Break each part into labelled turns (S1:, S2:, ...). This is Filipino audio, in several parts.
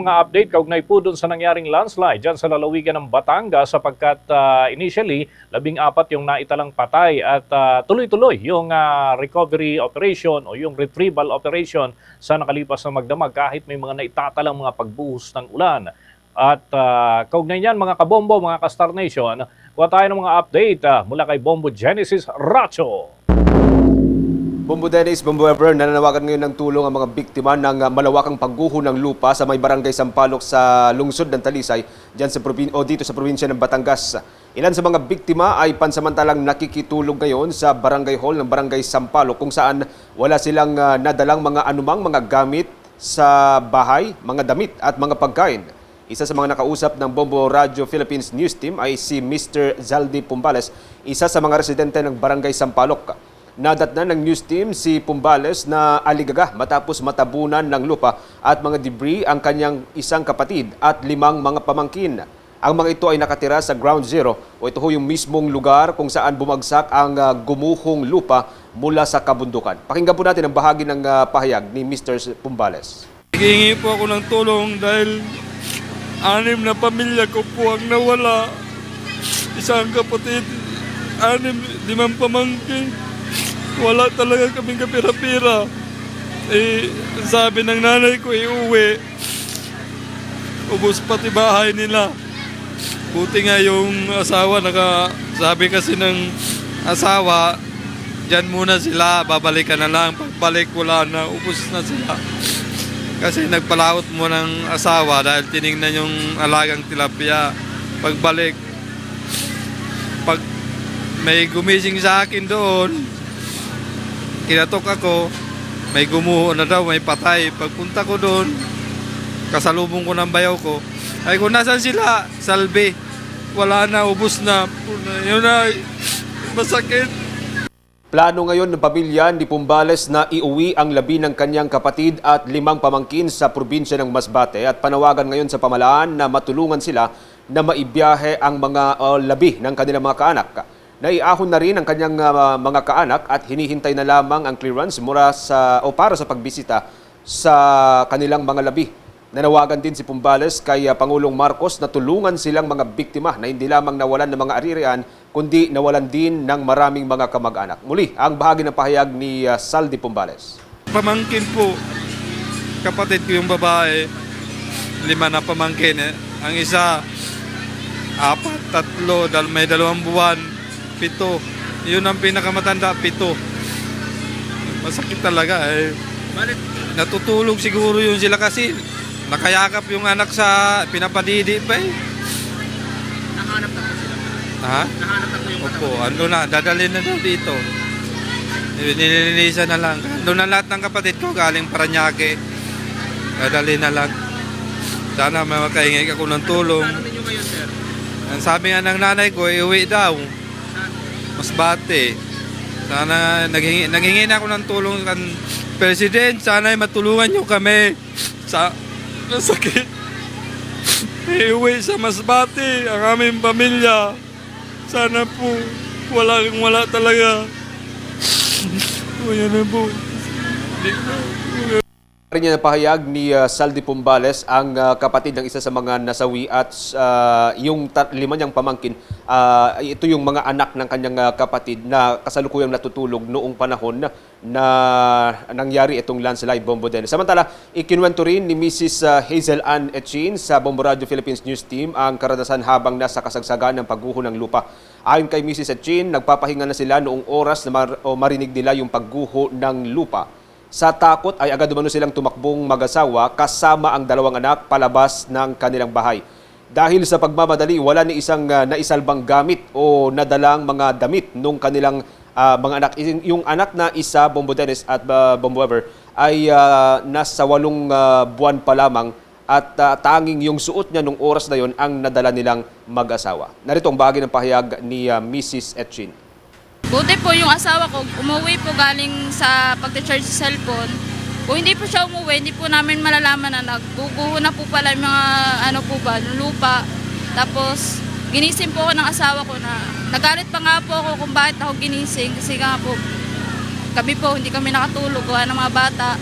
S1: Mga update kaugnay po dun sa nangyaring landslide dyan sa lalawigan ng Batangas sapagkat ah, initially, labing apat yung naitalang patay at ah, tuloy-tuloy yung ah, recovery operation o yung retrieval operation sa nakalipas na magdamag kahit may mga naitatalang mga pagbuhos ng ulan. At uh, kaugnay niyan mga kabombo, mga ka-Star Nation, kuha tayo ng mga update ah, mula kay Bombo Genesis Racho.
S2: Bombo Dennis, Bombo Ever, nananawagan ngayon ng tulong ang mga biktima ng uh, malawakang pagguho ng lupa sa may barangay Sampaloc sa lungsod ng Talisay, dyan sa o dito sa probinsya ng Batangas. Ilan sa mga biktima ay pansamantalang nakikitulog ngayon sa barangay hall ng barangay Sampaloc kung saan wala silang uh, nadalang mga anumang mga gamit sa bahay, mga damit at mga pagkain. Isa sa mga nakausap ng Bombo Radio Philippines News Team ay si Mr. Zaldi Pumbales, isa sa mga residente ng barangay Sampaloc. Nadatnan ng news team si Pumbales na aligaga matapos matabunan ng lupa at mga debris ang kanyang isang kapatid at limang mga pamangkin. Ang mga ito ay nakatira sa ground zero o ito ho yung mismong lugar kung saan bumagsak ang ah, gumuhong lupa mula sa kabundukan. Pakinggan po natin ang bahagi ng ah, pahayag ni Mr. Pumbales.
S3: Hihingi po ako ng tulong dahil anim na pamilya ko po ang nawala. Isang kapatid, anim, limang pamangkin. Wala talaga kaming kapira-pira. Eh, sabi ng nanay ko, iuwi. Ubus pati bahay nila. Buti nga yung asawa, naka, sabi kasi ng asawa, dyan muna sila, babalikan na lang. Pagbalik, wala na, ubus na sila. Kasi nagpalaot mo ng asawa dahil tiningnan yung alagang tilapia. Pagbalik, pag may gumising sa akin doon, kinatok ako, may gumuho na daw, may patay. Pagpunta ko doon, kasalubong ko ng bayaw ko, ay kung nasan sila, salbe. Wala na, ubus na. Yun na, masakit.
S2: Plano ngayon ng pamilya ni Pumbales na iuwi ang labi ng kanyang kapatid at limang pamangkin sa probinsya ng Masbate at panawagan ngayon sa pamalaan na matulungan sila na maibiyahe ang mga uh, labi ng kanilang mga kaanak. Naiahon na rin ang kanyang uh, mga kaanak at hinihintay na lamang ang clearance mula sa o para sa pagbisita sa kanilang mga labi. Nanawagan din si Pumbales kay uh, Pangulong Marcos na tulungan silang mga biktima na hindi lamang nawalan ng mga aririan kundi nawalan din ng maraming mga kamag-anak. Muli, ang bahagi ng pahayag ni uh, Saldi Pumbales.
S3: pamangkin po. Kapatid ko yung babae. Lima na pamangkin. Eh. Ang isa, apat, tatlo, dal may dalawang buwan, pito. Yun ang pinakamatanda, pito. Masakit talaga eh. Natutulog siguro yun sila kasi nakayakap yung anak sa pinapadidi pa eh.
S4: Nakahanap na po sila.
S3: Ha?
S4: Nahanap na po yung
S3: Opo, ando na, dadalhin na daw dito. Nililinisan na lang. Ando na lahat ng kapatid ko galing Paranaque. Dadalhin na lang. Sana may makahingi ako ng tulong.
S4: Ano ninyo ngayon, sir?
S3: Ang sabi nga ng nanay ko, iuwi daw.
S4: Saan?
S3: Mas bate. Sana naghingi, naghingi na ako ng tulong kan President, sana matulungan niyo kami sa nasakit. Iuwi sa Masbate, ang aming pamilya. Sana po, wala wala talaga. yan na po. Na-
S2: Rin niya pahayag ni uh, Saldi Pumbales ang uh, kapatid ng isa sa mga nasawi at uh, yung lima niyang pamangkin, uh, ito yung mga anak ng kanyang uh, kapatid na kasalukuyang natutulog noong panahon na, na nangyari itong landslide Bombo Den. Samantala, ikinuwento rin ni Mrs. uh, Hazel Ann Etchin sa Bombo Radio Philippines News Team ang karanasan habang nasa kasagsagan ng pagguho ng lupa. Ayon kay Mrs. Etchin, nagpapahinga na sila noong oras na mar- o marinig nila yung pagguho ng lupa. Sa takot ay agad umano silang tumakbong mag-asawa kasama ang dalawang anak palabas ng kanilang bahay. Dahil sa pagmamadali, wala ni isang uh, naisalbang gamit o nadalang mga damit nung kanilang ah, mga anak. Yung- anak na isa, Bombo Dennis at uh, Bombo Ever, ay ah, nasa walong ah, buwan pa lamang at ah, tanging yung suot niya nung oras na yon ang nadala nilang mag-asawa. Narito ang bahagi ng pahayag ni ah, Mrs. Etchin.
S5: Buti po yung asawa ko, umuwi po galing sa pag-charge sa cellphone. Kung hindi po siya umuwi, hindi po namin malalaman na nagguguho na po pala yung mga ano po ba, lupa. Tapos, ginising po ako ng asawa ko na nagalit pa nga po ako kung bakit ako ginising. Kasi nga po, kami po, hindi kami nakatulog, gawa ng mga bata.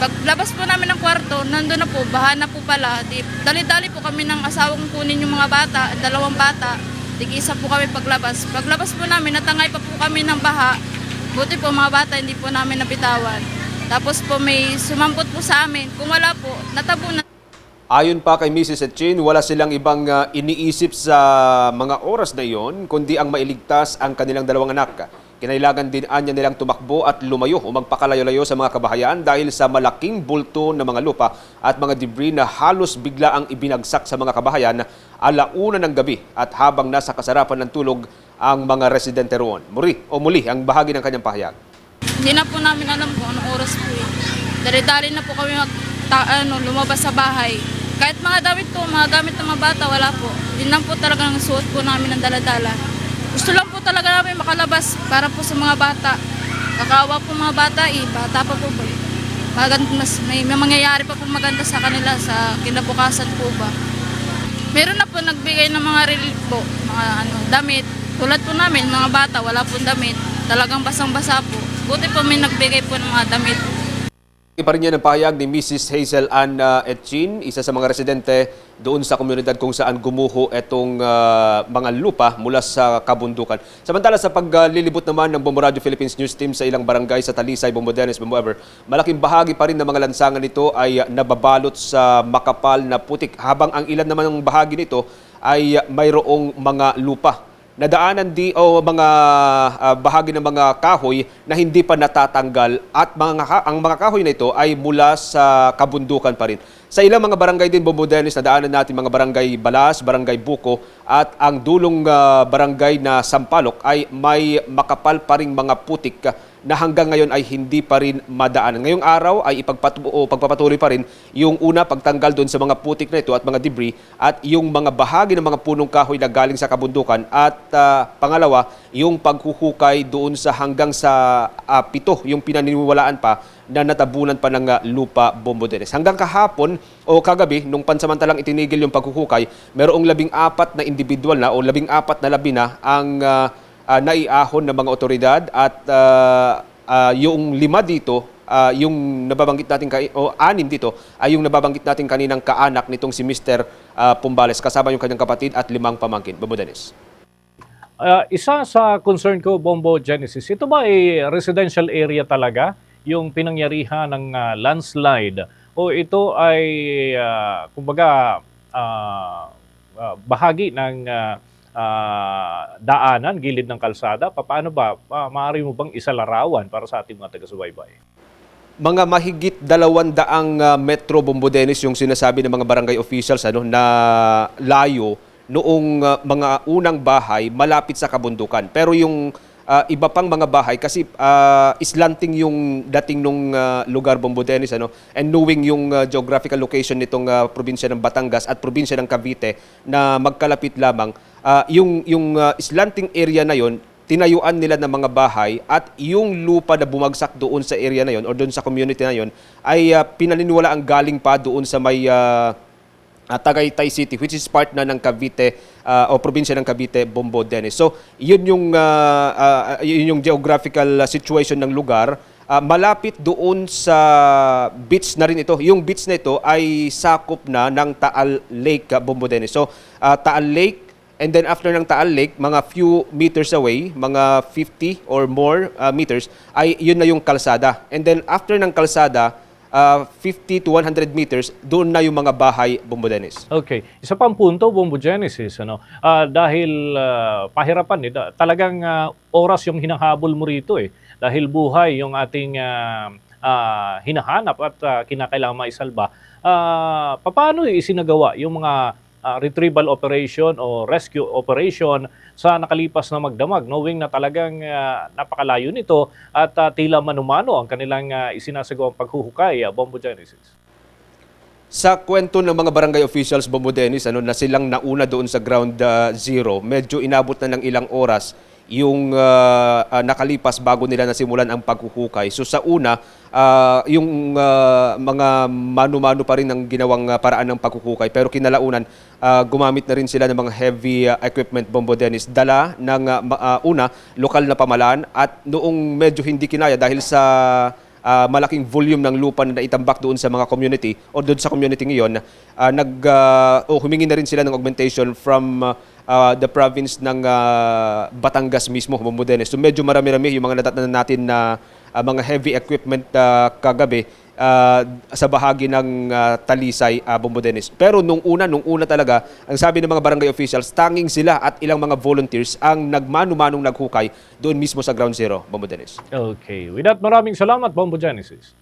S5: paglabas po namin ng kwarto, nandun na po, baha na po pala. Dali-dali po kami ng asawa kong kunin yung mga bata, dalawang bata. Tig-isa po kami paglabas. Paglabas po namin, natangay pa po kami ng baha. Buti po mga bata, hindi po namin nabitawan. Tapos po may sumampot po sa amin. Kung wala po, natabunan
S2: Ayon pa kay Mrs. Etchin, wala silang ibang ah, iniisip sa mga oras na iyon, kundi ang mailigtas ang kanilang dalawang anak. Kinailangan din anya nilang tumakbo at lumayo o magpakalayo-layo sa mga kabahayan dahil sa malaking bulto ng mga lupa at mga debris na halos bigla ang ibinagsak sa mga kabahayan alauna ng gabi at habang nasa kasarapan ng tulog ang mga residente roon. Muri o muli ang bahagi ng kanyang pahayag.
S5: Hindi na po namin alam kung anong oras po eh. Dari-dari na po kami mag, ta, ano, lumabas sa bahay. Kahit mga damit po, mga gamit ng mga bata, wala po. Yun lang po talaga ang suot po namin ng daladala. Gusto lang po talaga namin makalabas para po sa mga bata. Kakawa po mga bata eh, bata pa po ba eh. Mas, may, may mangyayari pa po maganda sa kanila sa kinabukasan po ba. Meron na po nagbigay ng mga relief po, mga ano, damit. Tulad po namin, mga bata, wala pong damit. Talagang basang-basa po. Buti po may nagbigay po ng mga damit.
S2: Ipa rin yan ang pahayag ni Mrs. Hazel Ann uh, Etchin, isa sa mga residente doon sa komunidad kung saan gumuho itong uh, mga lupa mula sa kabundukan. Samantala sa paglilibot naman ng Bombo Philippines News Team sa ilang barangay sa Talisay, Bombo Dennis, Bombo Ever, malaking bahagi pa rin ng mga lansangan nito ay nababalot sa makapal na putik habang ang ilan naman ng bahagi nito ay mayroong mga lupa nadaanan di o mga ah, bahagi ng mga kahoy na hindi pa natatanggal at mga ang mga kahoy na ito ay mula sa kabundukan pa rin. Sa ilang mga barangay din, Bombo nadaanan natin mga barangay Balas, barangay Buko at ang dulong ah, barangay na Sampalok ay may makapal pa ring mga putik na hanggang ngayon ay hindi pa rin madaanan. Ngayong araw ay ipagpatu- o pagpapatuloy pa rin yung una pagtanggal doon sa mga putik na ito at mga debris at yung mga bahagi ng mga punong kahoy na galing sa kabundukan at ah, pangalawa yung paghuhukay doon sa hanggang sa ah, pito yung pinaniniwalaan pa na natabunan pa ng ah, lupa bombodenes. Hanggang kahapon o kagabi, nung pansamantalang itinigil yung paghuhukay, merong labing apat na individual na o labing apat na labi na ang ah, ah, naiahon ng mga otoridad at ah, ah, yung lima dito, ah, yung nababanggit natin kay o anim dito ay yung nababanggit natin kaninang kaanak nitong si Mr. ah, Pumbales kasama yung kanyang kapatid at limang pamangkin. Bobo Dennis.
S1: Ah, isa sa concern ko, Bombo Genesis, ito ba ay residential area talaga yung pinangyarihan ng ah, landslide? O ito ay, ah, kumbaga, ah, ah, bahagi ng ah, ah, daanan, gilid ng kalsada? Paano ba? Uh, maaari mo bang isalarawan para sa ating mga taga-subaybay?
S2: Mga mahigit dalawang daang ah, Metro Bombodenes yung sinasabi ng mga barangay officials ano, na layo noong ah, mga unang bahay malapit sa kabundukan. Pero yung ah, iba pang mga bahay kasi ah, islanting yung dating nung ah, lugar Bombodenes ano and knowing yung ah, geographical location nitong ah, probinsya ng Batangas at probinsya ng Cavite na magkalapit lamang ah, yung yung ah, slanting area na yon tinayuan nila ng mga bahay at yung lupa na bumagsak doon sa area na yon or doon sa community na yon ay uh, pinaniniwala ang galing pa doon sa may ah, ah, Tagaytay City which is part na ng Cavite ah, o probinsya ng Cavite, Bombo Dennis. So, yun yung ah, ah, yun yung geographical ah, situation ng lugar. Ah, malapit doon sa beach na rin ito. Yung beach na ito ay sakop na ng Taal Lake, ah, Bombo Dennis. So, ah, Taal Lake And then after ng Taal Lake, mga few meters away, mga 50 or more uh, meters, ay yun na yung kalsada. And then after ng kalsada, uh, 50 to 100 meters, doon na yung mga bahay, Bombodenes.
S1: Okay. Isa pang punto, Bombo Genesis, ano? Ah, dahil ah, pahirapan, eh, talagang ah, oras yung hinahabol mo rito eh. Dahil buhay yung ating ah, ah, hinahanap at ah, kinakailangan maisalba. Ah, paano isinagawa yung mga ah, retrieval operation o rescue operation sa nakalipas na magdamag, knowing na talagang ah, napakalayo nito at ah, tila manumano ang kanilang uh, isinasagawang paghuhukay, ah, Bombo Genesis?
S2: Sa kwento ng mga barangay officials, Bombo Dennis, ano, na silang nauna doon sa ground uh, zero, medyo inabot na ng ilang oras yung uh, uh, nakalipas bago nila nasimulan ang paghuhukay. So sa una, uh, yung uh, mga mano-mano pa rin ang ginawang uh, paraan ng paghuhukay. Pero kinalaunan, uh, gumamit na rin sila ng mga heavy uh, equipment, Bombo Dennis. Dala ng uh, uh, una, lokal na pamalaan at noong medyo hindi kinaya dahil sa ah, malaking volume ng lupa na naitambak doon sa mga community o doon sa community ngayon, ah, nag, ah, o humingi na rin sila ng augmentation from ah, ah, the province ng ah, Batangas mismo, Bumudenes. So medyo marami-rami yung mga natatanda natin na ah, mga heavy equipment ah, kagabi ah, sa bahagi ng ah, Talisay, uh, Bumbodenes. Pero nung una, nung una talaga, ang sabi ng mga barangay officials, tanging sila at ilang mga volunteers ang nagmano-manong naghukay doon mismo sa Ground Zero, Bumbodenes.
S1: Okay. With that, maraming salamat, Bombo Genesis.